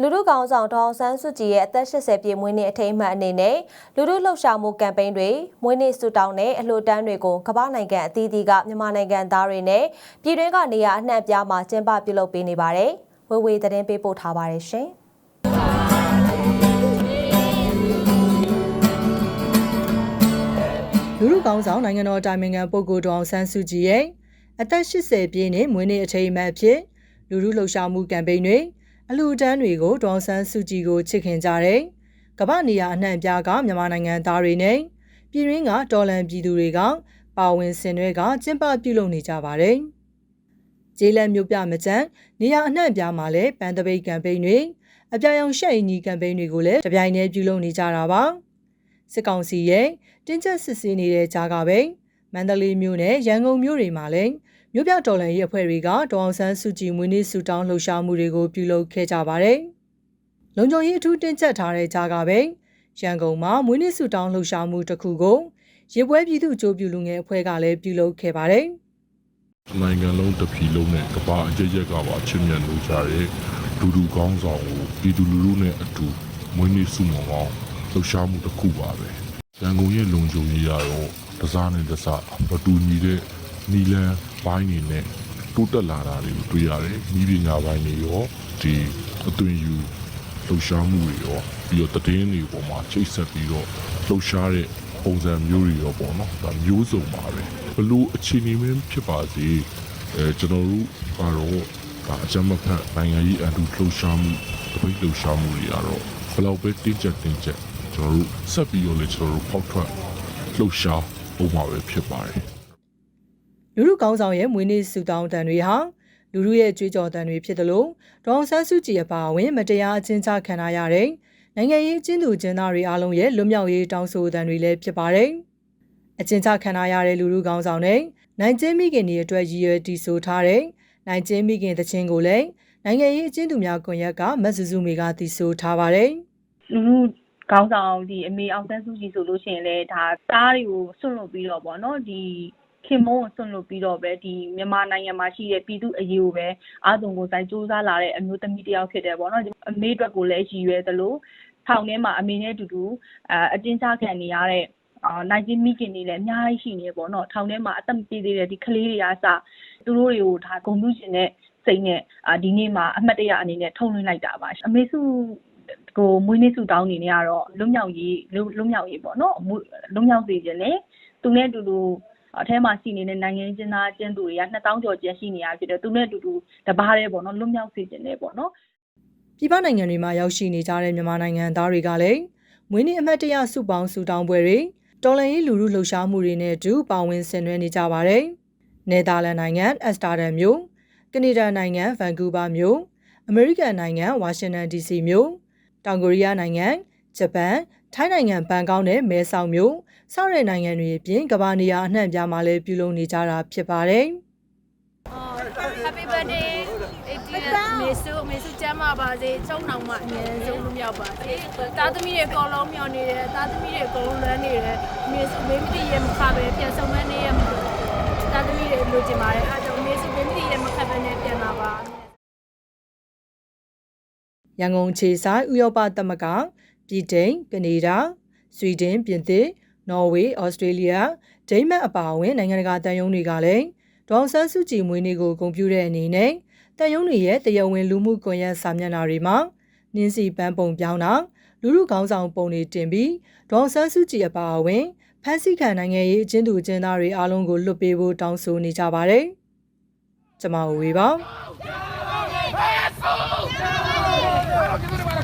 လူထုကောင်ဆောင်ဒေါအောင်ဆန်းစုကြည်ရဲ့အသက်80ပြည့်မွေးနေ့အထိမ်းအမှတ်အနေနဲ့လူထုလှုပ်ရှားမှုကမ်ပိန်းတွေမွေးနေ့ဆုတောင်းတဲ့အလှူဒန်းတွေကိုကမ္ဘာနိုင်ငံအသီးသီးကမြန်မာနိုင်ငံသားတွေနဲ့ပြည်တွင်းကနေရာအနှံ့အပြားမှာကျင်းပပြုလုပ်ပေးနေပါတယ်။ဝေဝေသတင်းပေးပို့ထားပါတယ်ရှင်။လူလူကောင်းဆောင်နိုင်ငံတော်တိုင်ပင်ခံပုဂ္ဂိုလ်ဒေါအောင်ဆန်းစုကြည်ရဲ့အသက်80ပြည့်နှစ်မွေးနေ့အထိမ်းအမှတ်အဖြစ်လူလူလှုပ်ရှားမှုကမ်ပိန်းတွေ အလှူဒန်းတွေကိုဒေါအောင်ဆန်းစုကြည်ကိုချစ်ခင်ကြတဲ့ကမ္ဘာနေရာအနှံ့အပြားကမြန်မာနိုင်ငံသားတွေနဲ့ပြည်ရင်းကတော်လန်ပြည်သူတွေကပါဝင်ဆင်နွှဲကကျင်းပပြုလုပ်နေကြပါတယ်။ကျေးလက်မြို့ပြမကျန်းနေရာအနှံ့အပြားမှာလည်းပန်းတပိတ်ကမ်ပိန်းတွေအပြာရောင်ရှက်အင်ကြီးကမ်ပိန်းတွေကိုလည်းတပြိုင်တည်းပြုလုပ်နေကြတာပါ။စစ်ကောင်စီရဲ့တင်းကျပ်စစ်ဆေးနေတဲ့ကြားကပဲ မန္တလေးမြို့နဲ့ရန်ကုန်မြို့တွေမှာလည်းမြို့ပြတော်လှန်ရေးအဖွဲ့တွေကဒေါအောင်ဆန်းစုကြည်မွေးနေ့ဆုတောင်းလှုပ်ရှားမှုတွေကိုပြုလုပ်ခဲ့ကြပါတယ်။လုံခြုံရေးအထူးတင်းကျပ်ထားတဲ့ကြားကပဲရန်ကုန်မှာမွေးနေ့ဆုတောင်းလှုပ်ရှားမှုတစ်ခုကိုရေပွဲပြည်သူ့ကြိုးပြူလူငယ်အဖွဲ့ကလည်းပြုလုပ်ခဲ့ပါတယ်။နိုင်ငံလုံးတစ်ပြည်လုံးနဲ့ကမ္ဘာအကျဉ်းချက်ကပါချစ်မြတ်လို့ကြတဲ့ဒူဒူကောင်းဆောင်ကိုပြည်သူလူထုနဲ့အတူမွေးနေ့စုမုံအောင်လှူရှားမှုတစ်ခုပါပဲ။ ရန်ကုန်ရဲ့လုံခြုံရေးကတော့တစားနဲ့တစားမတူညီတဲ့နီလန်ပိုင်းနေနဲ့တိုးတက်လာတာတွေကိုတွေ့ရတယ်။ဤပညာပိုင်းတွေရောဒီအသွင်ယူလှူရှားမှုတွေရောပြီးတော့တည်င်းတွေပေါ်မှာချိတ်ဆက်ပြီးတော့လှူရှားတဲ့ပုံစံမျိုးတွေရောပေါ့နော်။ဒါမျိုးစုံပါပဲ။ဘလို့အခြေအနေမျိုးဖြစ်ပါစေအဲကျွန်တော်တို့ကတော့ဒါအကြမ်းမဖက်နိုင်ငံရေးအတူလှုပ်ရှားမှုတပိတ်လှုပ်ရှားမှုတွေကတော့ဘယ်လောက်ပဲတင်းကျပ်တင်းကျပ် ကျွန်တော်တို့ဆက်ပြီးတော့လေကျွန်တော်တို့ဖောက်ထွက်လှုပ်ရှားပုံမှာပဲဖြစ်ပါတယ်လူလူကောင်းဆောင်ရဲ့မွေးနေ့ဆုတောင်းတန်တွေဟာလူလူရဲ့ကြွေးကြော်တန်တွေဖြစ်တယ်လို့ဒေါအောင်ဆန်းစုကြည်အပါအဝင်မတရားအကျဉ်းချခံရတဲ့နိုင်ငံရေးအကျဉ်းသူကျဉ်းသားတွေအားလုံးရဲ့လွတ်မြောက်ရေးတောင်းဆိုတန်တွေလည်းဖြစ်ပါတယ်။အကျဉ်းချခံရတဲ့လူလူကောင်းဆောင်နဲ့နိုင်ကျင်းမိခင်တွေအတွက်ရည်ရွယ်တည်ဆိုထားတဲ့နိုင်ကျင်းမိခင်တခြင်းကိုလည်းနိုင်ငံရေးအကျဉ်းသူများကွန်ရက်ကမတ်စုစုမေကတည်ဆိုထားပါတယ်။လူလူ ကောင်းဆောင်ဒီအမေအောင်ဆန်းစုကြည်ဆိုလို့ရှိရင်လည်းဒါသားတွေကိုဆွန့်လွတ်ပြီးတော့ဗောနော်ဒီခင်မုန်းကိုဆွန့်လွတ်ပြီးတော့ပဲဒီမြန်မာနိုင်ငံမှာရှိတဲ့ပြည်သူအရေးကိုပဲအားသွန်ကိုယ်ဆိုင်စူးစမ်းလာတဲ့အမျိုးသမီးတစ်ယောက်ဖြစ်တယ်ဗောနော်အမေအတွက်ကိုလည်းရည်ရွယ်သလိုထောင်ထဲမှာအမေနဲ့အတူတူအအတင်းချခံနေရတဲ့အာနိုင်ကျင်းမိခင်တွေလည်းအများကြီးရှိနေပေါ့နော်ထောင်ထဲမှာအသက်မပြည့်သေးတဲ့ဒီကလေးတွေအားစသူတို့တွေကိုဒါဂုဏ်ပြုရှင်တဲ့စိတ်နဲ့အာဒီနေ့မှာအမှတ်တရအနေနဲ့ထုံလွှင့်လိုက်တာပါအမေစု ကိုမွေးနေ့ဆုတောင်းနေနေရတော့လွတ်မြောက်ရေးလွတ်မြောက်ရေးပေါ့နော်လွတ်မြောက်စေခြင်းလေသူနဲ့အတူတူအထဲမှာရှိနေတဲ့နိုင်ငံကျင်းသားကျင်းသူတွေက2000ကျော်ကျန်ရှိနေရဖြစ်တယ်သူနဲ့အတူတူတပားတည်းပေါ့နော်လွတ်မြောက်စေခြင်းလေပေါ့နော်ပြည်ပနိုင်ငံတွေမှာရောက်ရှိနေကြတဲ့မြန်မာနိုင်ငံသားတွေကလည်းမွေးနေ့အမှတ်တရစုပေါင်းစုတောင်းပွဲတွေတော်လန်ရေးလူလူလှုပ်ရှားမှုတွေနဲ့အတူပါဝင်ဆင်နွှဲနေကြပါတယ်။နယ်သာလန်နိုင်ငံအက်စတာဒမ်မြို့၊ကနေဒါနိုင်ငံဗန်ကူးဗားမြို့၊အမေရိကန်နိုင်ငံဝါရှင်တန် DC မြို့၊ တောင်ကိုရီးယားနိုင်ငံဂျပန်ထိုင်းနိုင်ငံဘန်ကောက်နဲ့မဲဆောက်မြို့စတဲ့နိုင်ငံတွေအပြင်ကမ္ဘာနေရာအနှံ့ပြားမှာလည်းပြုလုပ်နေကြတာဖြစ်ပါတယ်။ Happy birthday 80မေဆုမေဆုကျမ်းပါပါစေချုံနှောင်မှအမြဲဆုံးလူမြောက်ပါစေတာသမီးတွေအကုန်လုံးမျှော်နေတယ်တာသမီးတွေအကုန်လုံးလွမ်းနေတယ်မေဆုမေမတိရဲ့မခပဲပြန်ဆုံမနေရမှာတာသမီးတွေလိုချင်ပါတယ်အဲဒါကြောင့်မေဆုမေမတိရဲ့မခပဲနဲ့ပြန်လာပါ ရန်ကုန်ခြေဆိုင်ဥရောပသမဂ္ဂပြည်တိန်ကနေဒါဆွီဒင်ပြင်သစ်နော်ဝေဩစတြေးလျဒိန်းမတ်အပါအဝင်နိုင်ငံတကာတန်ယုံတွေကလည်းဒေါအောင်ဆန်းစုကြည်မွေးနေ့ကိုဂုဏ်ပြုတဲ့အနေနဲ့တန်ယုံတွေရဲ့တရားဝင်လူမှုကွန်ရက်စာမျက်နှာတွေမှာနင်းစီပန်းပုံပြောင်းတာလူလူကောင်းဆောင်ပုံတွေတင်ပြီးဒေါအောင်ဆန်းစုကြည်အပါအဝင်ဖန်စီခံနိုင်ငံရေးအကျဉ်းသူအကျဉ်းသားတွေအားလုံးကိုလွတ်ပေးဖို့တောင်းဆိုနေကြပါတယ်။ကျမဝေပါ Aquí tenemos la